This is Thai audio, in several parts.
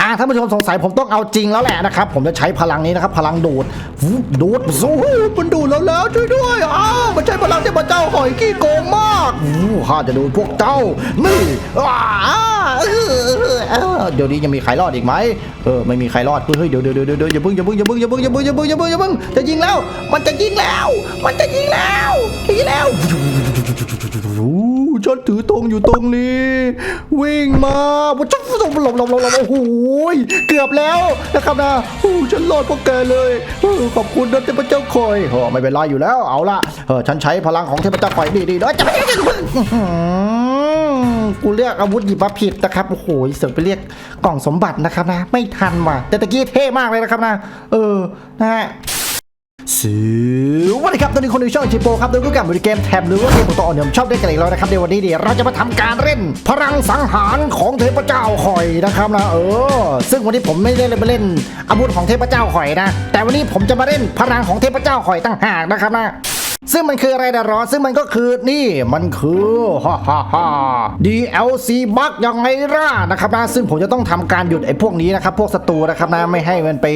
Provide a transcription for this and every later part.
อ่าท่านผู้ชมสงสัยผมต้องเอาจริงแล้วแหละนะครับ ผมจะใช้พลังนี้นะครับ พลังดูดวูบดูดสู้มันดูดแล้วแล้วช่วยด้วยอ้าวมันใช้พลังเทพเจ้าหอยขี้โกงมากอู้ข้าจะดูดพวกเจ้านี่อ้าเดี๋ยวนี้ยังมีใครรอดอีกไหมเออไม่มีใครรอดเฮ้ยเดี๋ยวเดี๋ยวเดี๋ยวเดี๋ยวอย่าเพิ่งอย่าเพิ่งอย่าเพิ่งอย่าเพิ่งอย่าเพิ่งอย่าเพิ่งอย่าเพิ่งอย่าเพิ่งจะยิงแล้ว มันจะยิงแล้ว มันจะยิงแล้วยิงแล้วฉันถือธงอยู่ตรงนี้ วิ่งมาจุ๊บหลบหลบหลบหลบหลบโอ้โหเกือบแล้วนะครับนะโอ้ฉันรอดพวกแกเลยเออขอบคุณนะเทพเจ้าคอยเออไม่เป็นไรอยู่แล้วเอาละเออฉันใช้พลังของเทพเจ้าคอยดีดีด้วยจะไม่ได้กูเรียกอาวุธหยิบมาผิดนะครับโอ้โหเสือกไปเรียกกล่องสมบัตินะครับนะ ไม่ทันว่ะแต่ตะกี้เท่มากเลยนะครับนะ เออนะฮะ สวัสดีครับตอนนี้คนดูช่องจีโปครับโดยก็กับบริเกมแท็บหรือว่าเกมของตัวอ่อนเดิมชอบได้กันอีกแล้วนะครับในวันนี้เดี๋ยวเราจะมาทำการเล่น พลังสังหารของเทพเจ้าหอยนะครับนะเออ ซึ่งวันนี้ผมไม่ได้มาเล่นอาวุธของเทพเจ้าหอยนะ แต่วันนี้ผมจะมาเล่นพลังของเทพเจ้าหอยตั้งหากนะครับนะ ซึ่งมันคืออะไรนะรอ ซึ่งมันก็คือนี่มันคือฮ่าฮ่าฮ่า DLC บักยังไงล่ะนะครับนะซึ่งผมจะต้องทำการหยุดไอ้พวกนี้นะครับพวกศัตรูนะครับนะไม่ให้มันไป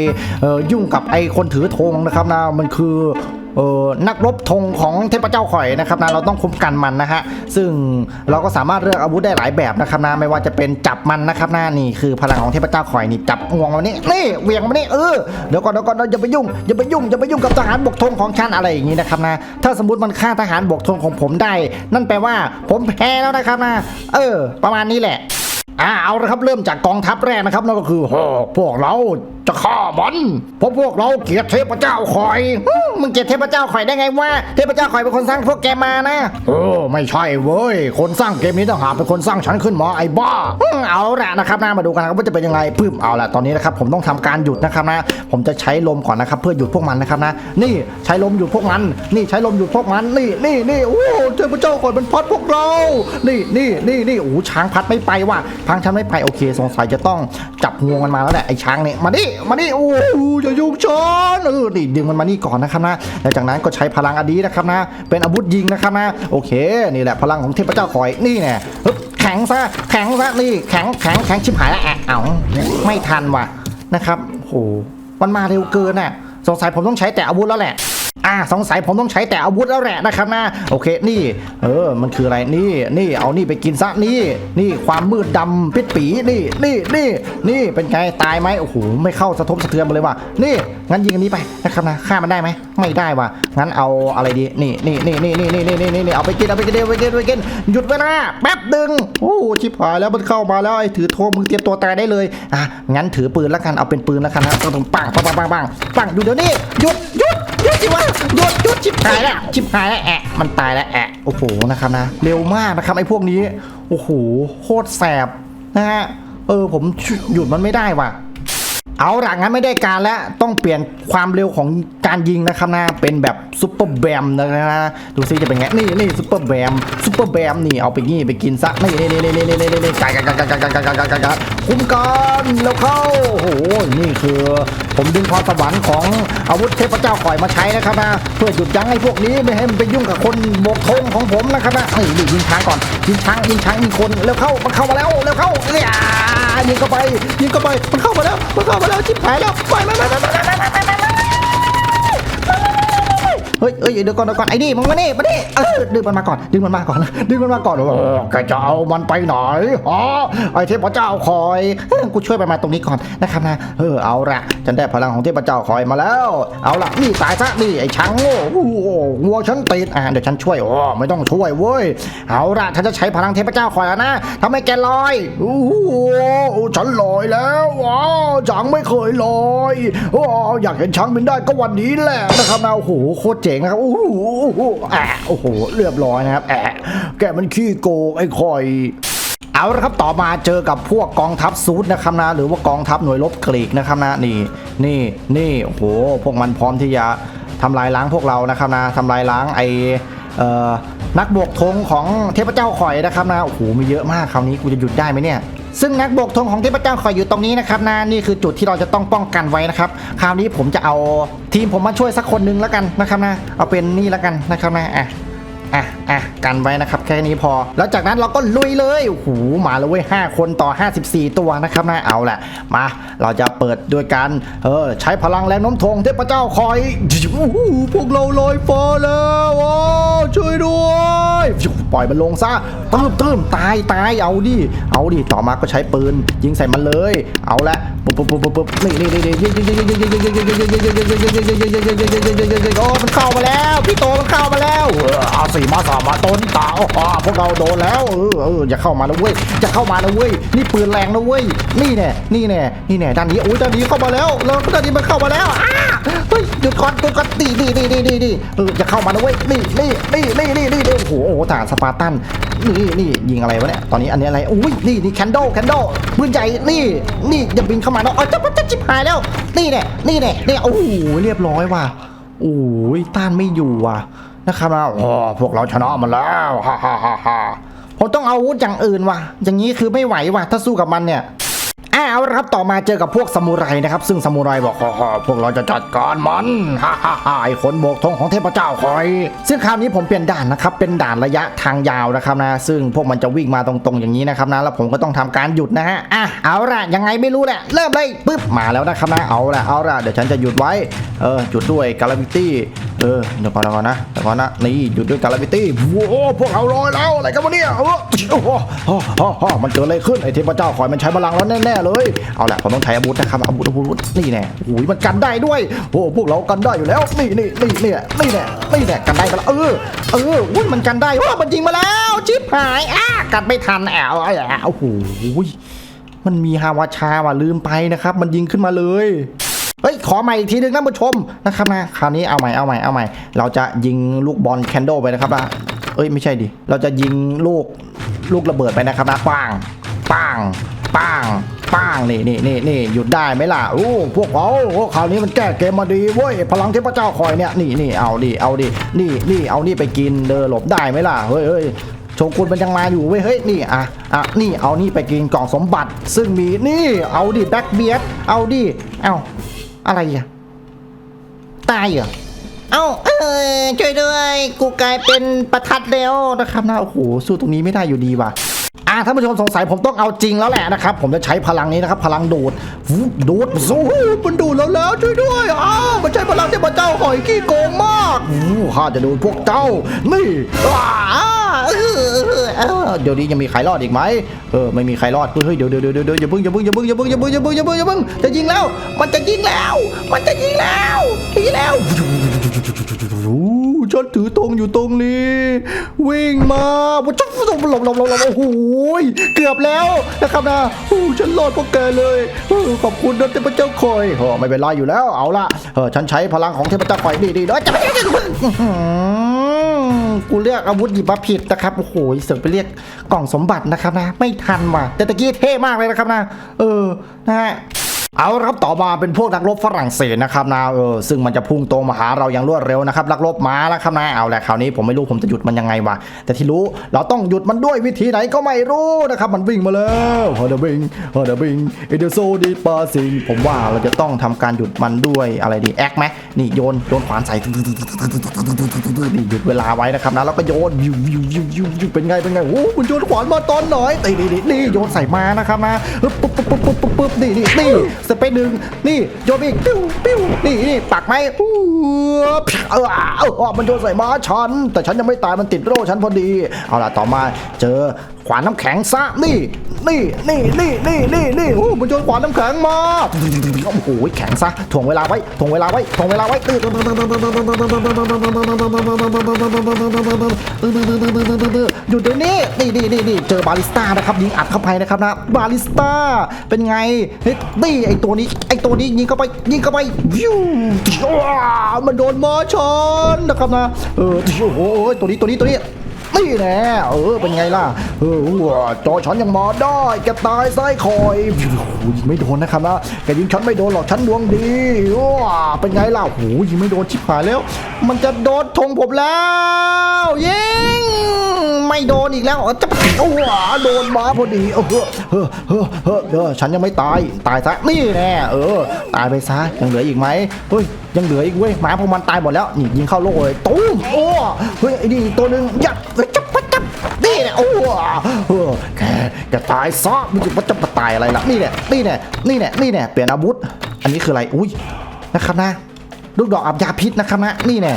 เอ่อยุ่งกับไอ้คนถือธงนะครับนะมันคือ เออนักรบธงของเทพเจ้าข่อยนะครับนะเราต้องคุ้มกันมันนะฮะซึ่งเราก็สามารถเลือกอาวุธได้หลายแบบนะครับนะไม่ว่าจะเป็นจับมันนะครับนะนี่คือพลังของเทพเจ้าข่อยนี่จับงวงมันนี่นี่เหวียงมันนี่เออเดี๋ยวก่อนเดี๋ยวก่อนอย่าไปยุ่งอย่าไปยุ่งอย่าไปยุ่งกับทหารบกธงของฉันอะไรอย่างนี้นะครับนะถ้าสมมติมันฆ่าทหารบกธงของผมได้ นั่นแปลว่าผมแพ้แล้วนะครับนะเออ ประมาณนี้แหละอ่าเอาละครับเริ่มจากกองทัพแรกนะครับนั่นก็คือโอ้พวกเรา จะฆ่ามันเพราะพวกเราเกลียดเทพเจ้าคอยฮึ่มมึงเกลียดเทพเจ้าคอยได้ไงวะเทพเจ้าคอยเป็นคนสร้างพวกแกมานะเออไม่ใช่เว้ย คนสร้างเกมนี้ต่างหากเป็นคนสร้างฉันขึ้นมาไอ้บ้าฮึ่มเอาละนะครับนะมาดูกันนะครับว่าจะเป็นยังไงพึ่มเอาละตอนนี้นะครับผมต้องทำการหยุดนะครับนะ ผมจะใช้ลมก่อนนะครับเพื่อหยุดพวกมันนะครับนะ นี่ใช้ลมหยุดพวกมัน นี่ใช้ลมหยุดพวกมันนี่นี่นี่โอ้เทพเจ้าคอยมันพัดพวกเรา นี่นี่นี่นี่โอ้ช้างพัดไม่ไปว่ะพังฉันไม่ไปโอเค สงสัยจะต้องจับงวงมันมาแล้วแหละไอ้ช้างเนี่ยมาดิมานี่โอ้อย่ายุ่งช้อนเออนี่ดึงมันมานี่ก่อนนะครับนะแล้วจากนั้นก็ใช้พลังอดีนะครับนะ เป็นอาวุธยิงนะครับนะ โอเค นี่แหละพลังของเทพเจ้าคอยนี่แน่แข็งซะแข็งซะนี่แข็งแข็งแข็งชิบหายแล้วแอะเอ้าไม่ทันว่ะนะครับโหมันมาเร็วเกินน่ะสงสัยผมต้องใช้แต่อาวุธแล้วแหละ อ่าสงสัยผมต้องใช้แต่อาวุธแล้วแหละนะครับนะโอเคนี่ เออมันคืออะไรนี่นี่เอานี่ไปกินซะนี่นี่ความมืดดำปิดปีนี่นี่นี่นี่เป็นไงตายไหมโอ้โหไม่เข้าสะทบสะเทือนมาเลยว่ะนี่งั้นยิงอันนี้ไปนะครับนะฆ่ามันได้ไหมไม่ได้ว่ะงั้นเอาอะไรดีนี่นี่นี่นี่นี่นี่นี่นี่นี่เอาไปกินเอาไปกินเอาไปกินเอาไปกินหยุดเวลาแป๊บดึงโอ้ชิบหายแล้วมันเข้ามาแล้วไอ้ถือโทมึงเตรียมตัวตายได้เลยอะงั้นถือปืนแล้วกันเอาเป็นปืนแล้วกันนะต้องปังปังปังปังปังปังอยู่เดี๋ยวนี้หยุดหยุด ยุดสิวะหยุดหยุดชิบหายแล้วชิบหายแล้วแอะ มันตายแล้วแอะโอ้โหนะครับนะเร็วมากนะครับไอ้พวกนี้โอ้โหโคตรแสบนะฮะเออผมหยุดมันไม่ได้ว่ะ เอาละงั้นไม่ได้การแล้วต้องเปลี่ยนความเร็วของการยิงนะครับนะเป็นแบบซุปเปอร์แบมนะนะดูซิจะเป็นไงนี่นี่ซุปเปอร์แบมซุปเปอร์แบมนี่เอาไปงี้ไปกินซะนี่นี่นี่นี่นี่นี่นี่นี่ไก่ไก่ไก่ไก่ไก่ไก่ไก่ไก่ไก่ไก่ คุ้มกันแล้วเข้าโอ้โหนี่คือ ผมดึงพรสวรรค์ของอาวุธเทพเจ้าข่อยมาใช้นะครับนะเพื่อหยุดยั้งไอ้พวกนี้ไม่ให้มันไปยุ่งกับคนโบกธงของผมนะครับนะเฮ้ยยิงช้างก่อนยิงช้างยิงช้างมีคนแล้วเข้ามันเข้ามาแล้วแล้วเข้านี่ยยิงเข้าไปยิงเข้าไปมันเข้ามาแล้วมันเข้ามาแล้วจิ้มหายแล้วไปไปไปไปไปไป เฮ้ยเฮ้ยเดี๋ยวก่อนเดี๋ยวก่อนไอ้นี่มึงมานี่มานี่เออดึงมันมาก่อนดึงมันมาก่อนดึงมันมาก่อนโอ้แกจะเอามันไปไหนอ๋อไอ้เทพเจ้าคอยเอ้ยกูช่วยไปมาตรงนี้ก่อนนะครับนะเออเอาละฉันได้พลังของเทพเจ้าคอยมาแล้ว เอาละนี่ตายซะนี่ไอ้ช้างโง่โอ้โหงัวฉันติดอ่าเดี๋ยวฉันช่วยโอ้ไม่ต้องช่วยเว้ยเอาละฉันจะใช้พลังเทพเจ้าคอยแล้วนะทำให้แกลอยโอ้โหฉันลอยแล้วว้าวช้างไม่เคยลอยโอ้อยากเห็นช้างบินได้ก็วันนี้แหละนะครับนะโอ้โหโคตรเจ๋งนะครับโอ้โหอ้โหแอะโอ้โหเรียบร้อยนะครับแอะแกมันขี้โกงไอ้คอยเอาละครับต่อมาเจอกับพวกกองทัพซูดนะครับนะหรือว่ากองทัพหน่วยรบกรีกนะครับนะนี่นี่นี่โอ้โหพวกมันพร้อมที่จะทำลายล้างพวกเรานะครับนะทำลายล้างไอเอ่อนักบวกธงของเทพเจ้าข่อยนะครับนะโอ้โหมีเยอะมากคราวนี้กูจะหยุดได้ไหมเนี่ย ซึ่งนักบวกธงของเทพเจ้าข่อยอยู่ตรงนี้นะครับนะนี่คือจุดที่เราจะต้องป้องกันไว้นะครับ คราวนี้ผมจะเอาทีมผมมาช่วยสักคนนึงแล้วกันนะครับนะ เอาเป็นนี่แล้วกันนะครับนะอะ อะอะกันไว้นะครับแค่นี้พอ แล้วจากนั้นเราก็ลุยเลยโอ้โหมาแล้วเว้ย5คนต่อ 54 ตัวนะครับนะเอาแหละมา เราจะเปิดด้วยกันเออใช้พลังแรงน้มทงเทพเจ้าคอยโอ้โหพวกเราลอยฟ้าแล้วโอ้ช่วยด้วยปล่อยมันลงซะเติมเติมตายตายเอาดิเอาดิต่อมาก็ใช้ปืน ยิงใส่มันเลย เอาละปุ๊บปุ๊บปุ๊บปุ๊บนี่นี่นี่นี่โอ้มันเข้ามาแล้วพี่โตมันเข้ามาแล้วเอาสี่มาสามมาต้นตาอ๋อพวกเราโดนแล้วเออเอออย่าเข้ามานะเว้ยอย่าเข้ามานะเว้ยนี่ปืนแรงนะเว้ยนี่แน่นี่แน่นี่แน่ด้านนี้โอ้ยด้านนี้เข้ามาแล้วแล้วด้านนี้มันเข้ามาแล้วอ้าเฮ้ยหยุดก่อนหยุดก่อนดีดีดีดีดีดีเอออย่าเข้ามานะเว้ยนี่นี่นี่นี่นี่นี่โอ้โหโอ้โหทหารสปาร์ตันนี่นี่ยิงอะไรวะเนี่ยตอนนี้อันนี้อะไรอุ้ยนี่นี่แคนโดแคนโดปืนใหญ่นี่นี่อย่าบินเข้ามาเนาะอ๋อจะจะจิบหายแล้วนี่แน่นี่แน่นี่โอ้โหเรียบร้อยว่ะโอ้ยต้านไม่อยู่ว่ะ นะครับนะอ๋อพวกเราชนะมันแล้วฮ่าฮ่าฮ่าฮ่าผมต้องเอาอาวุธอย่างอื่นว่ะ อย่างนี้คือไม่ไหวว่ะ ถ้าสู้กับมันเนี่ยอ่าเอาครับต่อมาเจอกับพวกซามูไรนะครับ ซึ่งซามูไรบอกฮ่าพวกเราจะจัดการมันฮ่าฮ่าฮ่าไอ้ขนโบกธงของเทพเจ้าคอย ซึ่งคราวนี้ผมเปลี่ยนด่านนะครับ เป็นด่านระยะทางยาวนะครับนะ ซึ่งพวกมันจะวิ่งมาตรงๆอย่างนี้นะครับนะ แล้วผมก็ต้องทำการหยุดนะฮะ อะ เอาละยังไงไม่รู้แหละ เริ่มเลยปึ๊บ มาแล้วนะครับนะ เอาละเอาละเดี๋ยวฉันจะหยุดไว้ เออ หยุดด้วยกาลาบิตี้ ออเดี๋ยวก่อนเดี๋ยวก่อนนะเดี๋ยวก่อนนะนี่หยุดด้วยกาลาบิตี้โอ้พวกเราลอยแล้วอะไรกันวะเนี่ยโอ้โหโอ้โหมันเกิดอะไรขึ้นไอ้เทพเจ้าคอยมันใช้พลังแล้วแน่ๆเลยเอาแหละผมต้องใช้อาวุธนะครับอาวุธอาวุธนี่แน่โอ้ยมันกันได้ด้วยโอ้พวกเรากันได้อยู่แล้วนี่นี่นี่นี่นี่แน่นี่แน่กันได้ไปแล้วเออเอออุ้ยมันกันได้ว้ามันยิงมาแล้วชิบหายอะกันไม่ทันแอวแอวโอ้โหมันมีฮาวาชาว่ะลืมไปนะครับ มันยิงขึ้นมาเลย เฮ้ยขอใหม่อีกทีหนึงนะผู้ชมนะครับนะคราวนี้เอาใหม่เอาใหม่เอาใหม่ เราจะยิงลูกบอลแคนโดไปนะครับนะเอ้ยไม่ใช่ดิเราจะยิงลูกลูกระเบิดไปนะครับนะปังปังปังปังนี่นี่นี่นี่หยุดได้ไหมล่ะโอ้พวกเราโอ้คราวนี้มันแก้เกมมาดีเว้ยพลังเทพเจ้าคอยเนี่ยนี่นี่เอาดิเอาดินี่นี่เอานี่ไปกินเดอหลบได้ไหมล่ะเฮ้ยเฮ้ยโชกุนมันยังมาอยู่เว้ยเฮ้ยนี่อะอะนี่เอานี่ไปกินกล่องสมบัติ ซึ่งมีนี่เอาดิแบ็กเบียดเอาดิเอา อะไรอะ ตายเหรอ เอ้าเออช่วยด้วย กูกลายเป็นประทัดแล้วนะครับนะ โอ้โห สู้ตรงนี้ไม่ได้อยู่ดีว่ะ อะท่านผู้ชมสงสัยผมต้องเอาจริงแล้วแหละนะครับ ผมจะใช้พลังนี้นะครับ พลังดูดดูดสู้มันดูดแล้วแล้วช่วยด้วยอ้าวมันใช้พลังเทพระเจ้าหอยขี้โกงมากข้าจะดูดพวกเจ้านี่ว้าเดี๋ยวนี้ยังมีใครรอดอีกไหมเออไม่มีใครรอดเฮ้ยเดี๋ยวเดี๋ยวเดี๋ยวอย่าพิ่งอย่าพิ่งอย่าพิ่งอย่าพิ่งอย่าพิ่งอย่าพิ่งอย่าพิ่งอย่าพิ่งจะยิงแล้ว มันจะยิงแล้ว มันจะยิงแล้วยิงแล้ว ฉันถือธงอยู่ตรงนี้ วิ่งมาจับหลบหลบหลบหลบโอ้โหเกือบแล้วนะครับนะฉันรอดพวกแกเลยขอบคุณนะเทพเจ้าคอยเออไม่เป็นไรอยู่แล้วเอาละเออฉันใช้พลังของเทพเจ้าคอยดีดีๆเด้อจะไม่ได้อื้อหือกูเลือกอาวุธหยิบมาผิดนะครับโอ้โหเสือกไปเรียกกล่องสมบัตินะครับนะ ไม่ทันว่ะแต่ตะกี้เท่มากเลยนะครับนะ เออนะฮะ เอาละครับต่อมาเป็นพวกนักรบฝรั่งเศสนะครับนะเออซึ่งมันจะพุ่งตรงมาหาเราอย่างรวดเร็วนะครับนักรบมาแล้วครับนะเอาแหละคราวนี้ผมไม่รู้ผมจะหยุดมันยังไงวะแต่ที่รู้เราต้องหยุดมันด้วยวิธีไหนก็ไม่รู้นะครับมันวิ่งมาแล้วฮอเดบิงฮอเดบิงเอเดโซดีปาซิงผมว่าเราจะต้องทำการหยุดมันด้วยอะไรดีแอคไหมนี่โยนโยนขวานใส่นี่หยุดเวลาไว้นะครับนะแล้วก็โยนวิววิววิววิววิวเป็นไงเป็นไงโอ้มันโยนขวานมาตอนไหนตีนี่นี่นี่โยนใส่มานะครับนะปึ๊บปึ๊บปึ๊บปึ๊บปึ๊บปึ๊บนี่นี่นี่สเปซหนึ่งนี่โยนอีกปิ้วปิ้วนี่นี่ปักไหมอู้เออเออมันโยนใส่ม้าฉัน แต่ฉันยังไม่ตายมันติดโร่ฉันพอดี เอาล่ะต่อมาเจอขวานน้ำแข็งซะนี่นี่นี่นี่นี่นี่นี่โอ้มันโยนขวานน้ำแข็งมาโอ้โหแข็งซะถ่วงเวลาไว้ถ่วงเวลาไว้ถ่วงเวลาไว้อยู่ตรงนี้นี่นี่นี่นี่เจอบาลิสต้านะครับยิงอัดเข้าไปนะครับนะบาลิสต้าเป็นไงนี่ไอตัวนี้ไอตัวนี้ยิงเข้าไปยิงเข้าไปวิวว้ามันโดนมอชนนะครับนะเออโอ้ยตัวนี้ตัวนี้ตัวนี้ นี่แน่เออเป็นไงล่ะเออว้าจอฉันยังมาได้แกตายไส้คอยโอ้โหยิงไม่โดนนะครับนะแกยิงฉันไม่โดนหรอกฉันดวงดีว้าเป็นไงล่ะโอ้โหยิงไม่โดนชิบหายแล้ว มันจะโดนธงผมแล้วยิงไม่โดนอีกแล้วอ๋อจะโอ้โหโดนมาพอดีเออเฮ้อเฮ้อเฮ้อเฮ้อฉันยังไม่ตายตายซะนี่แน่เออ ตายไปซะยังเหลืออีกไหมเฮ้ย ยังเหลืออีกเว้ยหมาพวกมันตายหมดแล้วนี่ยิงเข้าโลกเลยตุ้มโอ้เฮ้ยไอ้นี่อีกตัวหนึ่งยัดเฮ้ยจับปัดจับนี่แหละโอ้เออแกแกตายซะมึงจะปัดจับปัดตายอะไรล่ะนี่แหละนี่แหละนี่แหละนี่แหละเปลี่ยนอาวุธ อันนี้คืออะไรอุ้ยนะครับนะลูกดอกอับยาพิษนะครับนะนี่แน่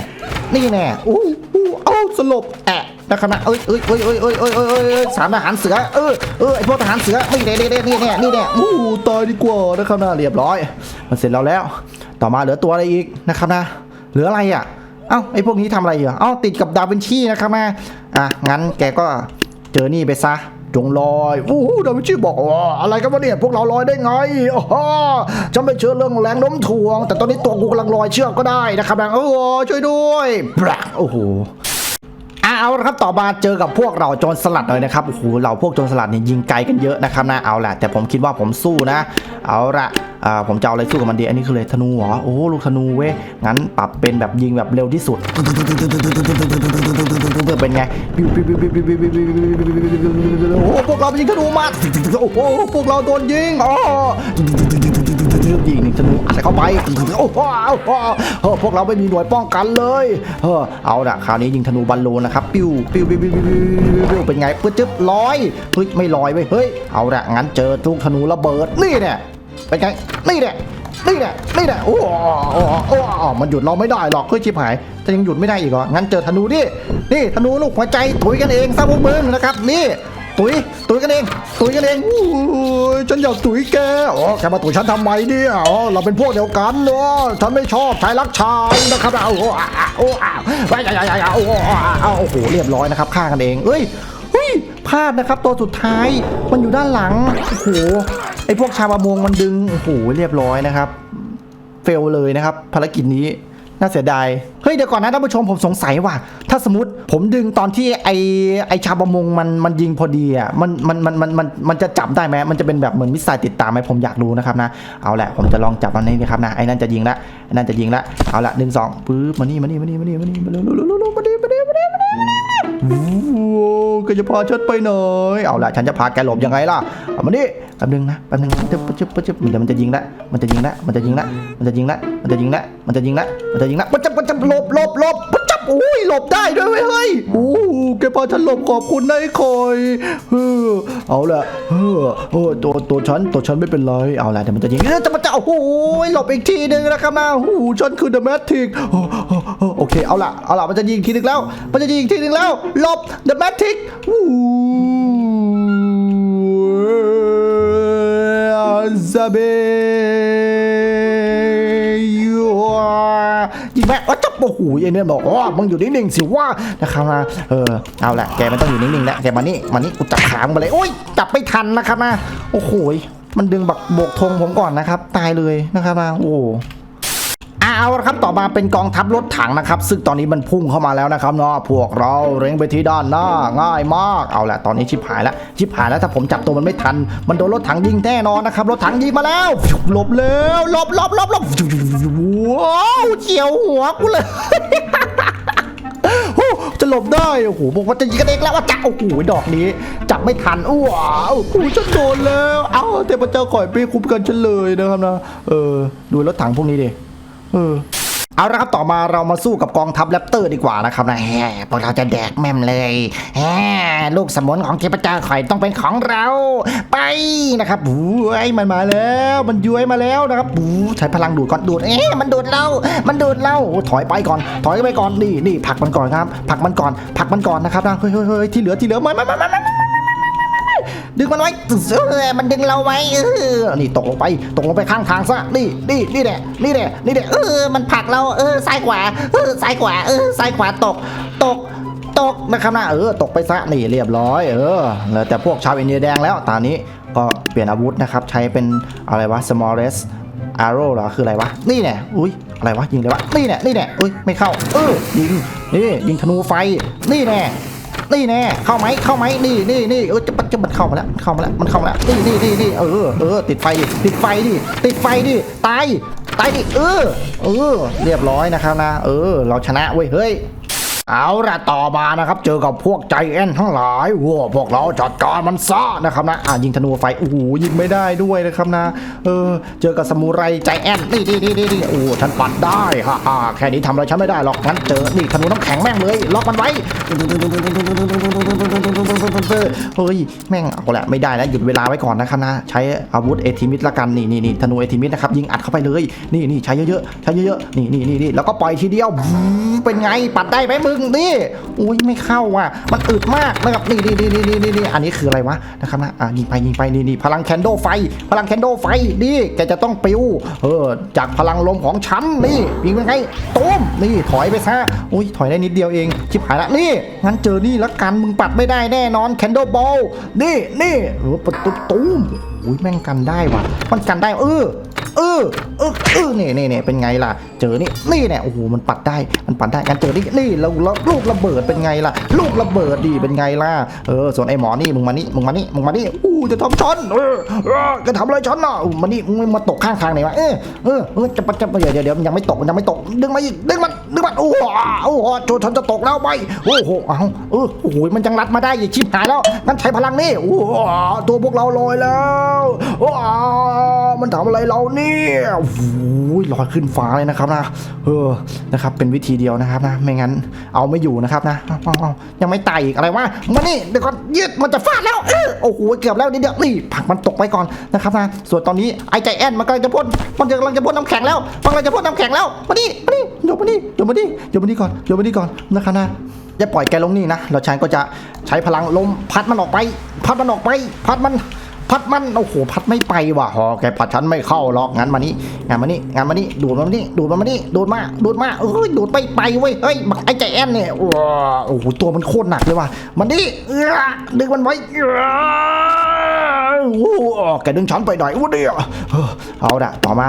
นี่แน่อู้อู้เอ้าสลบแอะนะครับนะเอ้ยเอ้ยเอ้ยเอ้ยเอ้ยเอ้ยเอ้ยเอ้ยเอ้ยสามทหารเสือเออเออไอพวกทหารเสือนี่แน่นี่แน่นี่แน่นี่แน่อู้ตายดีกว่านะครับนะเรียบร้อย มันเสร็จแล้วแล้ว ต่อมาเหลือตัวอะไรอีกนะครับนะเหลืออะไรอะเอ้าไอ้พวกนี้ทำอะไรอยู่เอ้าติดกับดาวินชีนะครับแม่อะงั้นแกก็เจอนี่ไปซะจงลอยอู้หูดาวินชีบอกว่าอะไรกันวะเนี่ยพวกเราลอยได้ไงโอ้โหฉันไม่เชื่อเรื่องแรงโน้มถ่วง แต่ตอนนี้ตัวกูกำลังลอยเชือกก็ได้นะครับนางเออช่วยด้วยบกโอ้โห เอาละครับต่อมาเจอกับพวกเราโจรสลัดเลยนะครับโอ้โหเราพวกโจรสลัดเนี่ยยิงไกลกันเยอะนะครับนะเอาแหละแต่ผมคิดว่าผมสู้นะ เอาละผมจะเอาอะไรสู้กับมันดีอันนี้คือเลยธนูเหรอโอ้ลูกธนูเว้ยงั้นปรับเป็นแบบยิงแบบเร็วที่สุดเป็นไงโอ้พวกเรายิงธนูมาโอ้พวกเราโดนยิงอ๋อ ยิงธนูอัดเข้าไปโอ้โหเออพวกเราไม่มีหน่วยป้องกันเลยเออเอาละคราวนี้ยิงธนูบอลลูนนะครับปิ้วปิ้วปิ้วปิ้วปิ้วปิ้วเป็นไงปึ๊ดจึ๊บลอยเฮ้ยไม่ลอยเว้ยเฮ้ยเอาละงั้นเจอลูกธนูระเบิดนี่เนี่ยเป็นไงนี่เนี่ยนี่เนี่นี่เนี่โอ้โหโอ้โหโอ้โหมันหยุดเราไม่ได้หรอกเฮ้ยชิบหายจะยังหยุดไม่ได้อีกเหรองั้นเจอธนูดินี่ธนูลูกหัวใจถุยกันเองซะพวกมึงนะครับนี่ ตุ๋ยตุ๋ยกันเองตุ๋ยกันเองโอ้ยฉันอยากตุ๋ยแกอ๋อแกมาตุ๋ยฉันทำไมเนี่ยอ๋อเราเป็นพวกเดียวกันเนาะฉันไม่ชอบชายรักชายนะครับเอาโอ้โอ้ไปใหญ่ๆๆโอ้อะเอาโอ้โหเรียบร้อยนะครับฆ่ากันเองเอ้ยเฮ้ยพลาดนะครับตัวสุดท้ายมันอยู่ด้านหลังโอ้โหไอพวกชาวประมงมันดึงโอ้โหเรียบร้อยนะครับ เฟลเลยนะครับ ภารกิจนี้ น่าเสียดาย เฮ้ยเดี๋ยวก่อนนะท่านผู้ชมผมสงสัยว่า ถ้าสมมติผมดึงตอนที่ไอไอชาวประมงมันมันยิงพอดีอะมันมันมันมันมันมันจะจับได้ไหมมันจะเป็นแบบเหมือนมิสไซล์ติดตามไหมผมอยากรู้นะครับนะเอาแหละผมจะลองจับมันนี้นะครับนะไอ้นั่นจะยิงละไอ้นั่นจะยิงละเอาละหนึ่งสองปื๊บมานี่มานี่มานี่มานี่มานี่มาเร็วเร็วเร็วเร็วมานี่ แกจะพาฉันไปไหนเอาละฉันจะพาแกหลบยังไงล่ะเอามานี่แป๊บนึงนะแป๊บนึงปึ๊บปึ๊บปึ๊บปึ๊บเดี๋ยวมันจะยิงละมันจะยิงละมันจะยิงละมันจะยิงละมันจะยิงละมันจะยิงละมันจะยิงละมันจะมันจะหลบหลบหลบปุ๊บจับ อุ้ยหลบได้ด้วยเว้ยเฮ้ยโอ้แกพาฉันหลบขอบคุณนายคอยเออเอาละเออเออตัวตัวฉันตัวฉันไม่เป็นไรเอาละเดี๋ยวมันจะยิงเออจะมันจะโอ้โหหลบอีกทีหนึ่งนะครับนะโอ้โหฉันคือเดอะแมทริกโอเคเอาละเอาละมันจะยิงทีหนึงแล้ว มันจะยิงทีหนึงแล้วหลบเดอะแมทริกซาเบ แม่ว่าจับโอ้โหไอ้เนี่ยบอกอ๋อมึงอยู่นิ่งๆสิว่านะครับนะเออเอาละแกมันต้องอยู่นิ่งๆแล้วแกมานี่มานี่กูจับขามึงมาเลยโอ้ยจับไม่ทันนะครับนะโอ้โหมันดึงบักโบกธงผมก่อนนะครับ ตายเลยนะครับนะโอ้ เอาละครับต่อมาเป็นกองทัพรถถังนะครับ ซึ่งตอนนี้มันพุ่งเข้ามาแล้วนะครับเนาะพวกเราเร่งไปที่ด้านหน้าง่ายมากเอาละตอนนี้ชิบหายแล้วชิบหายแล้วถ้าผมจับตัวมันไม่ทัน มันโดนรถถังยิงแน่นอนนะครับรถถังยิงมาแล้วหลบแล้วหลบหลบหลบหลบว้าวเฉียวหัวกูเลยจะหลบได้โอ้โหบอกว่าจะยิงกันเองแล้วว่าจะโอ้โหดอกนี้ จับไม่ทันอ้ว้าวโอ้โหฉันโดนแล้ว เอ้าเทพเจ้าข่อยไปคุ้มกันฉันเลยนะครับนะเออดูรถถังพวกนี้ดิ เออเอาละครับต่อมาเรามาสู้กับกองทัพแรปเตอร์ดีกว่านะครับนะแหมพวกเราจะแดกแม่มเลยแหมลูกสมุนของเทพเจ้าข่อยต้องเป็นของเรา ไปนะครับบู้ยมันมาแล้ว มันย้วยมาแล้วนะครับบูใช้พลังดูดก่อนดูดเอ๊ะมันดูดเรา มันดูดเราถอยไปก่อน ถอยไปก่อนนี่นี่ผักมันก่อนครับผักมันก่อนผักมันก่อนนะครับนะเฮ้ยเฮ้ยเฮ้ยที่เหลือที่เหลือม่ไม่ไม่ไม่ไม่ไม่ ดึงมันไว้มันดึงเราไว้เออนี่ตกลงไป ตกลงไปข้างทางซะนี่นี่นี่แหละนี่แหละนี่แหละเออมันผลักเราเออซ้ายขวาเออซ้ายขวาเออซ้ายขวาตกตกตกนะครับนะเออตกไปซะนี่เรียบร้อย เออเหลือแต่พวกชาวอินเดียแดงแล้วตอนนี้ก็เปลี่ยนอาวุธนะครับ ใช้เป็นอะไรวะ smallest arrow เหรอคืออะไรวะ นี่แน่อุ้ยอะไรวะยิงเลยวะนี่แน่นี่แน่อุ้ยไม่เข้า เออยิงนี่ยิงธนูไฟ นี่แน่ นี่แน่เข้าไหมเข้าไหมนี่นี่นี่เออจะมันจะมันเข้ามาแล้วมันเข้ามาแล้วมันเข้ามาแล้วนี่นี่นี่นี่เออเออติดไฟดิติดไฟดิติดไฟดิตายตายดิเออเออเรียบร้อยนะครับนะ เออ เราชนะเว้ยเฮ้ย เอาละต่อมานะครับ เจอกับพวกใจแอนทั้งหลายวัวพวกเราจัดการมันซะนะครับนะอ่ายิงธนูไฟโอ้โหยิงไม่ได้ด้วยนะครับนะ เออ เจอกับสมุไรใจแอนนี่นี่นี่นี่โอ้ฉันปัดได้ฮ่าฮ่าแค่นี้ทำอะไรฉันไม่ได้หรอกงั้นเจอนี่ธนูน้ำแข็งแม่งเลยล็อกมันไว้เฮ้ยแม่งเอาละไม่ได้แล้วหยุดเวลาไว้ก่อนนะครับนะใช้อาวุธเอทิมิตละกันนี่นี่นี่ธนูเอทิมิตนะครับยิงอัดเข้าไปเลย นี่นี่ใช้เยอะๆใช้เยอะๆนี่นี่นี่นี่แล้วก็ปล่อยทีเดียว เป็นไงปัดได้ไหมมึงนี่อุ้ยไม่เข้าว่ะ มันอึดมากนะครับนี่นี่นี่นี่นี่นี่อันนี้คืออะไรวะนะครับนะอะยิงไปยิงไปนี่นี่พลังแคนโดไฟ พลังแคนโดไฟนี่แกจะต้องปิวเออจากพลังลมของฉันนี่ยิงเป็นไงตุ้มนี่ถอยไปซะอุ้ยถอยได้นิดเดียวเองชิบหายละนี่งั้นเจอนี่ละกันมึงปัดไม่ได้แน่นอนแคนโดบอลนี่นี่เออประตูตุ้มอุ้ยแม่งกันได้ว่ะมันกันได้เออ เออเออเออเนี่นี่นี่เป็นไงล่ะ เจอนี่นี่เนี่ยโอ้โหมันปัดได้มันปัดได้กันเจอนี่นี่แล้วแล้วลูกระเบิดเป็นไงล่ะ ลูกระเบิดดีเป็นไงล่ะเออส่วนไอ้หมอนี่มึงมานี่มึงมานี่มึงมานี่อู้จะทำฉันเออจะทำอะไรฉันน่ะมานี่มึงมาตกข้างทางไหนวะเออเออเออจะปะจะเดี๋ยวเดี๋ยวยวมันยังไม่ตกมันยังไม่ตกดึงมาอีกดึงมันดึงมันโอ้โหโอ้โหโจฉันจะตกแล้วไปโอ้โหเอ้าเออโอ้โหมันยังรัดมาได้อีกชิบหายแล้วงั้นใช้พลังนี่โอ้โหตัวพวกเราลอยแล้วว้าวมันทำอะไรเราเนี่ยโอ้โหลอยขึ้นฟ้าเลยนะครับนะเออนะครับเป็นวิธีเดียวนะครับนะ ไม่งั้นเอาไม่อยู่นะครับนะเอายังไม่ตายอีกอะไรวะมานี่เดี๋ยวก่อนยืดมันจะฟาดแล้วเออโอ้โหเกือบแล้วเดี๋ยวนี่ผักมันตกไปก่อนนะครับนะส่วนตอนนี้ไอ้ใจแอนมันกำลังจะพ่นมันกำลังจะพ่นน้ำแข็งแล้วมันกำลังจะพ่นน้ำแข็งแล้วมานี่มานี่โยนมานี่โยนมานี่โยนมานี่ก่อนโยนมานี่ก่อนนะครับนะอย่าปล่อยแกลงนี่นะเราฉันก็จะใช้พลังลมพัดมันออกไป พัดมันออกไป พัดมัน พัดมันโอ้โหพัดไม่ไปว่ะหอแกพัดฉันไม่เข้าหรอกงั้นมานี่งานมานี่งานมานี่ดูดมานี่ดูดมานี่ดูดมาดูดมาเอ้ยดูดไม่ไปเว้ยเฮ้ยบักไอ้ใจแอนเนี่ยโอ้โหตัวมันโคตรหนักเลยว่ะมันนี่เอื้อดึงมันไว้โอ้โหแกดึงฉันไปหนวะเดียวเอาละต่อมา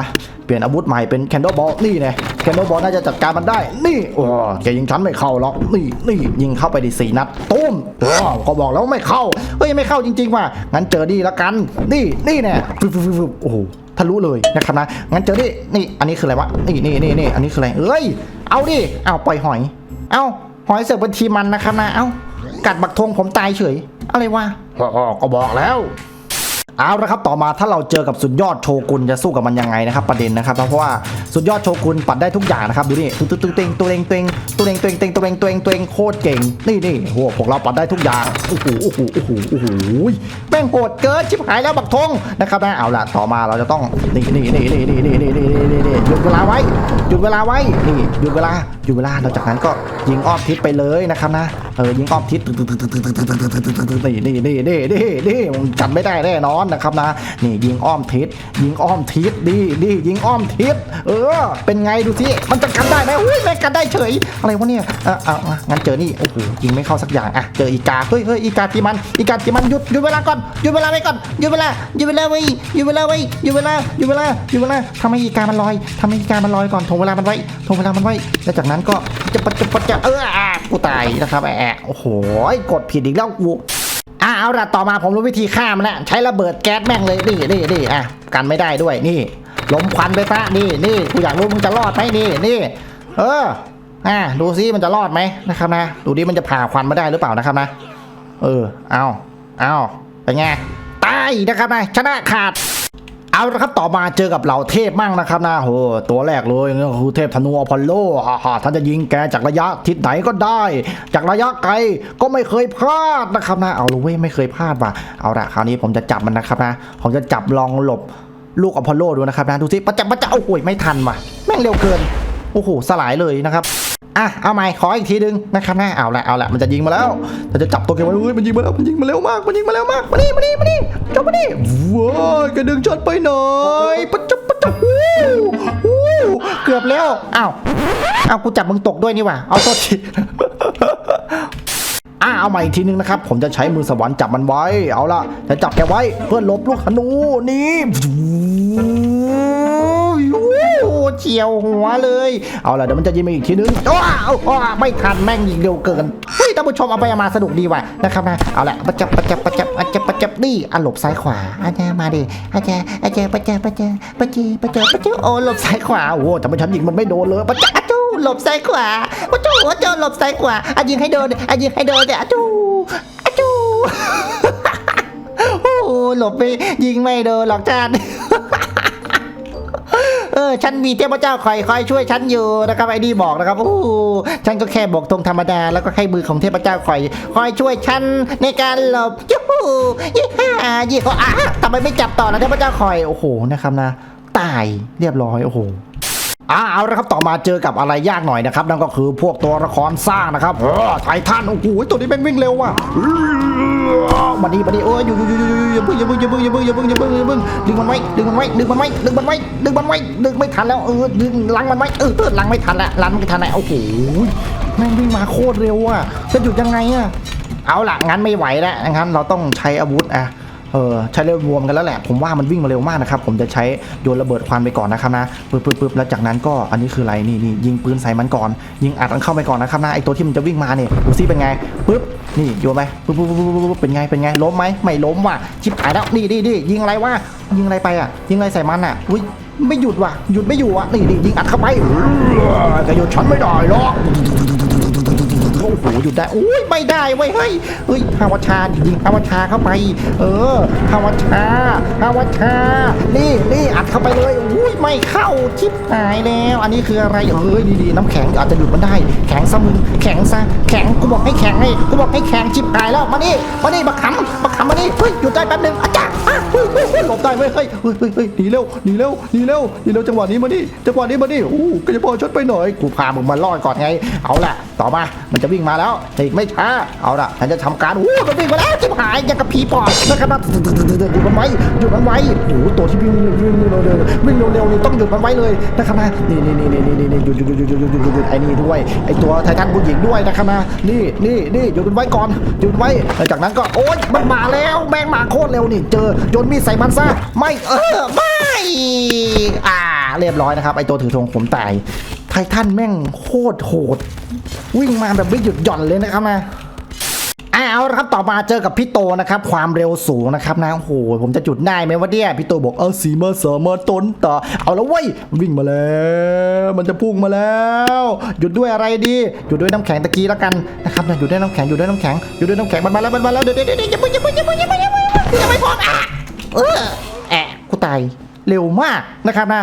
ปลี่ยนอาวุธใหม่เป็นแคนดบอลนี่ไงแคนดบอลน่าจะจัดการมันได้ นี่โอ้แกยิงฉันไม่เข้าหรอกนี่นี่ยิงเข้าไปดิสี่นัดตุ้มว้าวก็บอกแล้วไม่เข้าเฮ้ยไม่เข้าจริงๆว่ะงั้นเจอดีละกัน นี่นี่แน่ฟึบฟึบฟึบโอ้โหทะลุเลยนะครับนะงั้นเจอดินี่อันนี้คืออะไรวะนี่นี่นี่นี่อันนี้คืออะไรเอ้ยเอาดิเอาปล่อยหอย เอาหอยเสิร์ฟเป็นทีมมันนะครับนะเอากัดบักทงผมตายเฉย อะไรวะอ๋อก็บอกแล้ว เอาละครับต่อมาถ้าเราเจอกับสุดยอดโชกุนจะสู้กับมันยังไงนะครับประเด็นนะครับเพราะว่าสุดยอดโชกุนปัดได้ทุกอย่างนะครับดูนี่ตุ๊ตุ๊ตุ๊เต็งตัวเองตัวเองตัวเองตัวเองตัวเองตัวเองตัวเองตัวเองโคตรเก่งนี่นี่โหพวกเราปัดได้ทุกอย่างโอ้โหโอ้โหโอ้โหโอ้โหแม่งโกรธเกินชิบหายแล้วบักทงนะครับนะเอาละต่อมาเราจะต้องนี่นี่นี่นี่นี่นี่นี่นี่นี่นี่หยุดเวลาไว้หยุดเวลาไว้นี่หยุดเวลาหยุดเวลาเราจากนั้นก็ยิงอ้อมทิศไปเลยนะครับนะเออยิงอ้อมทิศนี่นี่นี่นี่นี่นี่จับไม่ได้แน่นอนนะครับนะนี่ยิงอ้อมทิศยิงอ้อมทิศดีดียิงอ้อมทิศเออ เป็นไงดูสิมันจะกันได้ไหมอุ้ยไม่กันได้เฉยอะไรวะเนี่ยอะอะอะงั้นเจอนี่โอ้โหยิงไม่เข้าสักอย่างอะเจออีกาเฮ้ยเฮ้ยอีกาที่มันอีกาที่มันหยุดหยุดเวลาก่อนหยุดเวลาไว้ก่อนหยุดเวลาหยุดเวลาไว้หยุดเวลาไว้หยุดเวลาหยุดเวลาหยุดเวลาทำให้อีกามันลอยทำให้อีกามันลอยก่อนถงเวลามันไว้ถงเวลามันไว้แล้วจากนั้นก็จะปะจะปะจะเออกูตายนะครับแอะโอ้โหกดผิดอีกแล้วกู อ่าเอาละต่อมาผมรู้วิธีฆ่ามันแล้วใช้ระเบิดแก๊สแม่งเลยนี่นี่นี่อะกันไม่ได้ด้วยนี่ล้มควันไปซะนี่นี่กูอยากรู้มึงจะรอดไหมนี่นี่เอออะดูซิมันจะรอดไหมนะครับนะ ดูดิมันจะผ่าควันมาได้หรือเปล่านะครับนะ เออเอาเอาเป็นไงตายนะครับนะชนะขาด เอาละครับต่อมาเจอกับเหล่าเทพมั่งนะครับนะโหตัวแรกเลยก็คือเทพธนูอพอลโลฮ่าฮ่าท่านจะยิงแกจากระยะทิศไหนก็ได้ จากระยะไกลก็ไม่เคยพลาดนะครับนะเอาเลยเว้ยไม่เคยพลาดว่ะเอาละคราวนี้ผมจะจับมันนะครับนะผมจะจับลองหลบลูกอพอลโลดูนะครับนะดูสิประจับประจับโอ้โหไม่ทันว่ะแม่งเร็วเกินโอ้โหสลายเลยนะครับ อะเอาใหม่ขออีกทีนึงนะครับนะเอาละเอาละมันจะยิงมาแล้วเราจะจับตัวแกไว้เฮ้ยมันยิงมาแล้วมันยิงมาเร็วมากมันยิงมาเร็วมากมานี่มานี่มานี่จบมานี่ว้ากระดึงช็อตไปหน่อยปะจับปะจับวู้วู้เกือบแล้วอ้าวอ้าวกูจับมึงตกด้วยนี่หว่าเอาโทษทีอะเอาใหม่อีกทีนึงนะครับ ผมจะใช้มือสวรรค์จับมันไว้ เอาละจะจับแกไว้เพื่อลบลูกธนูนี่ เฉียวหัวเลย เอาละเดี๋ยวมันจะยิงมาอีกทีนึงว้าวอ้ไม่ทันแม่งยิงเร็วเกินเฮ้ยท่านผู้ชมเอาไปมาสนุกดีว่ะนะครับนะเอาละประจับประจับประจับประจับประจับนี่อะหลบซ้ายขวาอาจารย์มาดิอาจารย์อาจารย์ประจับประจับประจีประจับประจับโอ้หลบซ้ายขวาโอ้แต่ไม่ฉันยิงมันไม่โดนเลยประจับอะจูหลบซ้ายขวาอะจูอะจูหลบซ้ายขวาอะยิงให้โดนอะยิงให้โดนเนี่อะจูอะจูโอ้หลบไปยิงไม่โดนหรอกจาน เออฉันมีเทพเจ้าคอยคอยช่วยฉันอยู่นะครับไอ้ดีบอกนะครับโอ้ฉันก็แค่บอกตรงธรรมดาแล้วก็ให้มือของเทพเจ้าคอยคอยช่วยฉันในการหลบยูยี่ห้ายี่ห้ออะทำไมไม่จับต่อนะเทพเจ้าคอยโอ้โหนะครับนะตายเรียบร้อยโอ้โหอ่าเอาละครับต่อมาเจอกับอะไรยากหน่อยนะครับนั่นก็คือพวกตัวละครสร้างนะครับเออไททันโอ้โหตัวนี้เป็นวิ่งเร็วว่ะมาดีมาดีโอ้ยอยู่อยู่อยู่อยู่อย่าเพิ่งอย่าเพิ่งอย่าเพิ่งอย่าเพิ่งอย่าเพิ่งอย่าเพิ่งอย่าเพิ่งดึงมันไว้ดึงมันไว้ดึงมันไว้ดึงมันไว้ดึงมันไว้ดึงไม่ทันแล้วเออดึงลังมันไว้เออเออลังไม่ทันละลังไม่ทันละโอ้โหแม่งวิ่งมาโคตรเร็วอะจะหยุดยังไงอะเอาละงั้นไม่ไหวแล้วงั้นเราต้องใช้อาวุธอะ เออใช้เร็วรวมกันแล้วแหละ ผมว่ามันวิ่งมาเร็วมากนะครับ ผมจะใช้โยนระเบิดควันไปก่อนนะครับนะปึ๊บปึ๊บปึ๊บแล้วจากนั้นก็อันนี้คืออะไรนี่นี่ยิงปืนใส่มันก่อน ยิงอัดมันเข้าไปก่อนนะครับนะไอตัวที่มันจะวิ่งมาเนี่ยดูซิเป็นไงปึ๊บนี่โยนไปปึ๊บปึ๊บปึ๊บปึ๊บปึ๊บเป็นไงเป็นไงล้มไหมไม่ล้มว่ะชิบหายแล้วนี่นี่นี่ยิงอะไรวะยิงอะไรไปอะ ยิงอะไรใส่มันอะอุ้ยไม่หยุดว่ะหยุดไม่อยู่อะนี่นี่ยิงอัดเข้าไปกระโยนช็อตไม่ได้หรอก โอ้โหหยุดได้อุ้ยไม่ได้เว้ยเฮ้ยเฮ้ยฮาวาชายิงฮาวาชาเข้าไป เออฮาวาชาฮาวาชานี่นี่อัดเข้าไปเลยอุ้ยไม่เข้าชิบหายแล้ว อันนี้คืออะไรเอ้ยดีๆน้ำแข็งอาจจะหยุดมันได้ แข็งซะมึงแข็งซะแข็งกูบอกให้แข็งให้กูบอกให้แข็งชิบหายแล้วมานี่มานี่บักขำบักขำมานี่เฮ้ยหยุดได้แป๊บนึงอาจารย์เฮ้ยเฮ้ยหลบได้เว้ยเฮ้ยเฮ้ยเฮ้ยหนีเร็วหนีเร็วหนีเร็วหนีเร็วจังหวะนี้มานี่จังหวะนี้มานี่อู้ก็จะพอชดไปหน่อยกูพามึงมารอดก่อนไงเอาล่ะ ต่อมามันจะวิ่งวิ่งมาแล้วอีกไม่ช้าเอาละฉันจะทำการวู้มันวิ่งมาแล้วจิบหายอย่างกับผีปอบนะครับหยุดมันไว้หยุดมันไว้โอ้ตัวที่วิ่งวิ่งเร็วเร็ววิ่งเร็วเร็วต้องหยุดมันไว้เลยนะครับนะนี่นี่นี่นี่นี่นี่หยุดหยุดหยุดหยุดหยุดหยุดหยุดไอ้นี่ด้วยไอ้ตัวไททันผู้หญิงด้วยนะครับนะนี่นี่นี่หยุดมันไว้ก่อนหยุดไว้จากนั้นก็โอ๊ยมันมาแล้วแม่งมาโคตรเร็วนี่เจอโยนมีดใส่มันซะไม่เออไม่อ่า เรียบร้อยนะครับไอตัวถือธงผมตายไททันแม่งโคตรโหด วิ่งมาแบบไม่หยุดหย่อนเลยนะครับนะอ่าเอาละครับต่อมาเจอกับพี่โตนะครับความเร็วสูงนะครับนะโอ้โหผมจะจุดได้ไหมวะเนี่ยพี่โตบอกเออสีมาเสมาต้นต่อเอาแล้วเว้ยวิ่งมาแล้วมันจะพุ่งมาแล้วหยุดด้วยอะไรดีหยุดด้วยน้ำแข็งตะกี้แล้วกันนะครับนะหยุดด้วยน้ำแข็งหยุดด้วยน้ำแข็งหยุดด้วยน้ำแข็งมันมาแล้วมันมาแล้วเดี๋ยวเดี๋ยวเดี๋ยวอย่าเพิ่งอย่าเพิ่งอย่าเพิ่งอย่าเพิ่งอย่าเพิ่งอย่าไม่พออะเออแอะกูตายเร็วมากนะครับนะ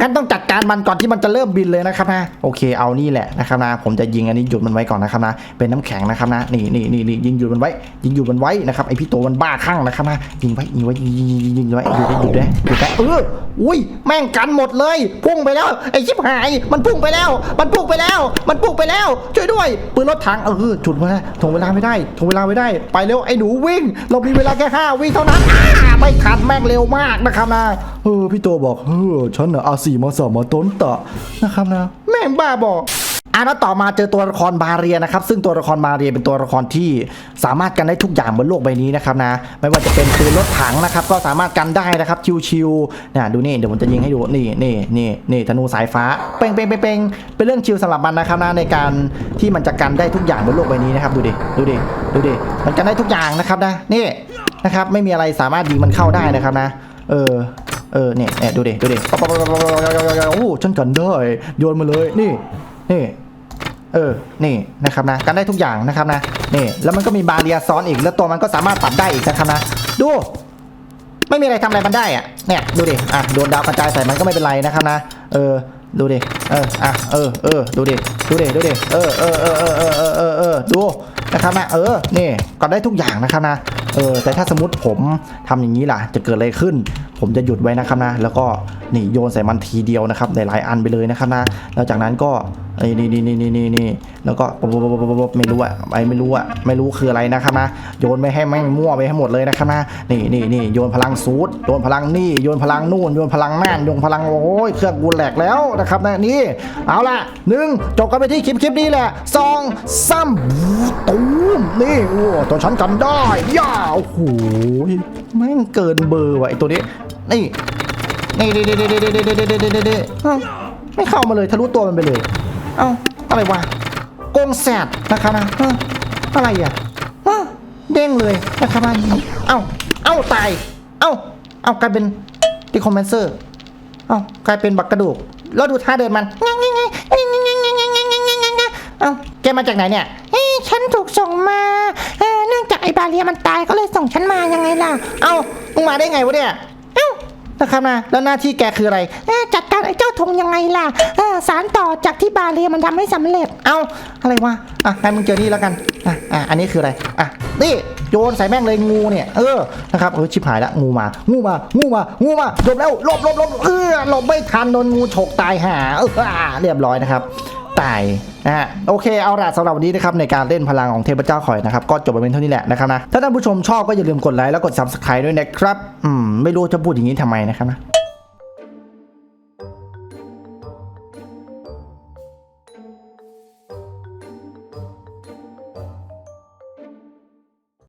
งั้นต้องจัดการมันก่อนที่มันจะเริ่มบินเลยนะครับนะโอเคเอานี่แหละนะครับนะผมจะยิงอันนี้หยุดมันไว้ก่อนนะครับนะเป็นน้ำแข็งนะครับนะนี่นี่นี่นี่ยิงหยุดมันไว้ ยิงหยุดมันไว้นะครับไอพี่โตมันบ้าคลั่งนะครับนะยิงไว้ยิงไว้ยิงยิงยิงยิงไว้หยุดได้หยุดได้หยุดได้เอออุ้ยแม่งกันหมดเลยพุ่งไปแล้วไอชิบหายมันพุ่งไปแล้ว มันพุ่งไปแล้ว มันพุ่งไปแล้วช่วยด้วยปืนรถถังเออจุดมาถ่วงเวลาไม่ได้ถ่วงเวลาไม่ได้ ไปเร็วไอหนูวิ่ง เรามีเวลาแค่ห้าวิเท่านั้นไม่ทันแม่งเร็วมากนะครับนะเออพี่โตบอกเออฉันน่ะสีมาสามมาต้นต่อนะครับนะแม่งบ้าบอกอะแล้วต่อมาเจอตัวละครบาเรียนะครับ ซึ่งตัวละครบาเรียเป็นตัวละครที่สามารถกันได้ทุกอย่างบนโลกใบนี้นะครับนะ ไม่ว่าจะเป็นปืนรถถังนะครับ ก็สามารถกันได้นะครับชิวๆนะดูนี่เดี๋ยวผมจะยิงให้ดูนี่นี่นี่นี่ธนูสายฟ้าเป้งเป้งเป้งเป้งเป็นเรื่องชิวสำหรับมันนะครับนะในการที่มันจะกันได้ทุกอย่างบนโลกใบนี้นะครับดูดิดูดิดูดิมันกันได้ทุกอย่างนะครับนะนี่นะครับไม่มีอะไรสามารถยิงมันเข้าได้นะครับนะ เออ เออเนี่ยแอดดูดิดูดิโอ้ฉันกันได้โยนมาเลยนี่นี่เออ นี่นะครับนะ กันได้ทุกอย่างนะครับนะ นี่ แล้วมันก็มีบาเรียซ้อนอีก แล้วตัวมันก็สามารถปรับได้อีกนะครับนะ ดู ไม่มีอะไรทำอะไรมันได้อะเนี่ย ดูดิ อะ โดนดาวกระจายใส่มันก็ไม่เป็นไรนะครับนะ เออ ดูดิ เออ อะ เออ เออ ดูดิ ดูดิ ดูดิ เออ เออ เออ เออ เออ เออ เออ ดู นะครับนะ เออ นี่ กันได้ทุกอย่างนะครับนะ เออแต่ถ้าสมมติผมทำอย่างนี้ล่ะ จะเกิดอะไรขึ้น ผมจะหยุดไว้นะครับนะ แล้วก็นี่โยนใส่มันทีเดียวนะครับหลายๆอันไปเลยนะครับนะ แล้วจากนั้นก็ไอ้นี่นี่นี่นี่นี่นี่แล้วก็ปบปบปบไม่รู้อะไอ้ไม่รู้อะไม่รู้คืออะไรนะครับนะ โยนไม่ให้แม่งมั่วไปให้หมดเลยนะครับนะ นี่นี่นี่โยนพลังซูดโยนพลังนี่ โยนพลังนู่น โยนพลังนั่น โยนพลังโอ้ยเครื่องกูแหลกแล้วนะครับนะนี่ เอาล่ะหนึ่งจบกันไปที่คลิปคลิปนี้แหละสองสามตูมนี่โอ้ตัวฉันกันได้ย่าโอ้โหแม่งเกินเบอร์ว่ะไอตัวนี้ นี่นี่นี่นี่นี่นี่นี่นี่นี่นี่นี่เอ้าไม่เข้ามาเลยทะลุตัวมันไปเลย เอ้าอะไรวะโกงแสดนะครับนะเอ้าอะไรอะว้าเด้งเลยนะครับอันนี้เอ้าเอ้าตาย เอ้าเอ้ากลายเป็นดีคอมเมนเซอร์ เอ้ากลายเป็นบักกระดูก แล้วดูท่าเดินมันเอ้าแกมาจากไหนเนี่ยเอ้ยฉันถูกส่งมา ไอ้บาเลียมันตายก็เลยส่งฉันมายังไงล่ะ เอ้ามึงมาได้ไงวะเนี่ย เอ้านะครับนะแล้วหน้าที่แกคืออะไรเอ่อจัดการไอ้เจ้าธงยังไงล่ะเอ่อสารต่อจากที่บาเลียมันทำให้สำเร็จ เอ้าอะไรวะ อะงั้นมึงเจอนี่แล้วกันอะอะอันนี้คืออะไร อะ นี่โยนใส่แม่งเลยงูเนี่ย เออ นะครับเออชิบหายละงูมา งูมา งูมา งูมาหลบแล้วหลบหลบหลบเออหลบไม่ทันโดนงูฉกตายหาเอออ่าเรียบร้อยนะครับ ตายนะฮะโอเคเอาละสำหรับวันนี้นะครับในการเล่นพลังของเทพเจ้าคอยนะครับก็จบไปเป็นเท่านี้แหละนะครับนะถ้าท่านผู้ชมชอบก็อย่าลืมกดไลค์แล้วกดซับสไคร b e ด้วยนะครับอืมไม่รู้จะพูดอย่างนี้ทำไมนะครับนะ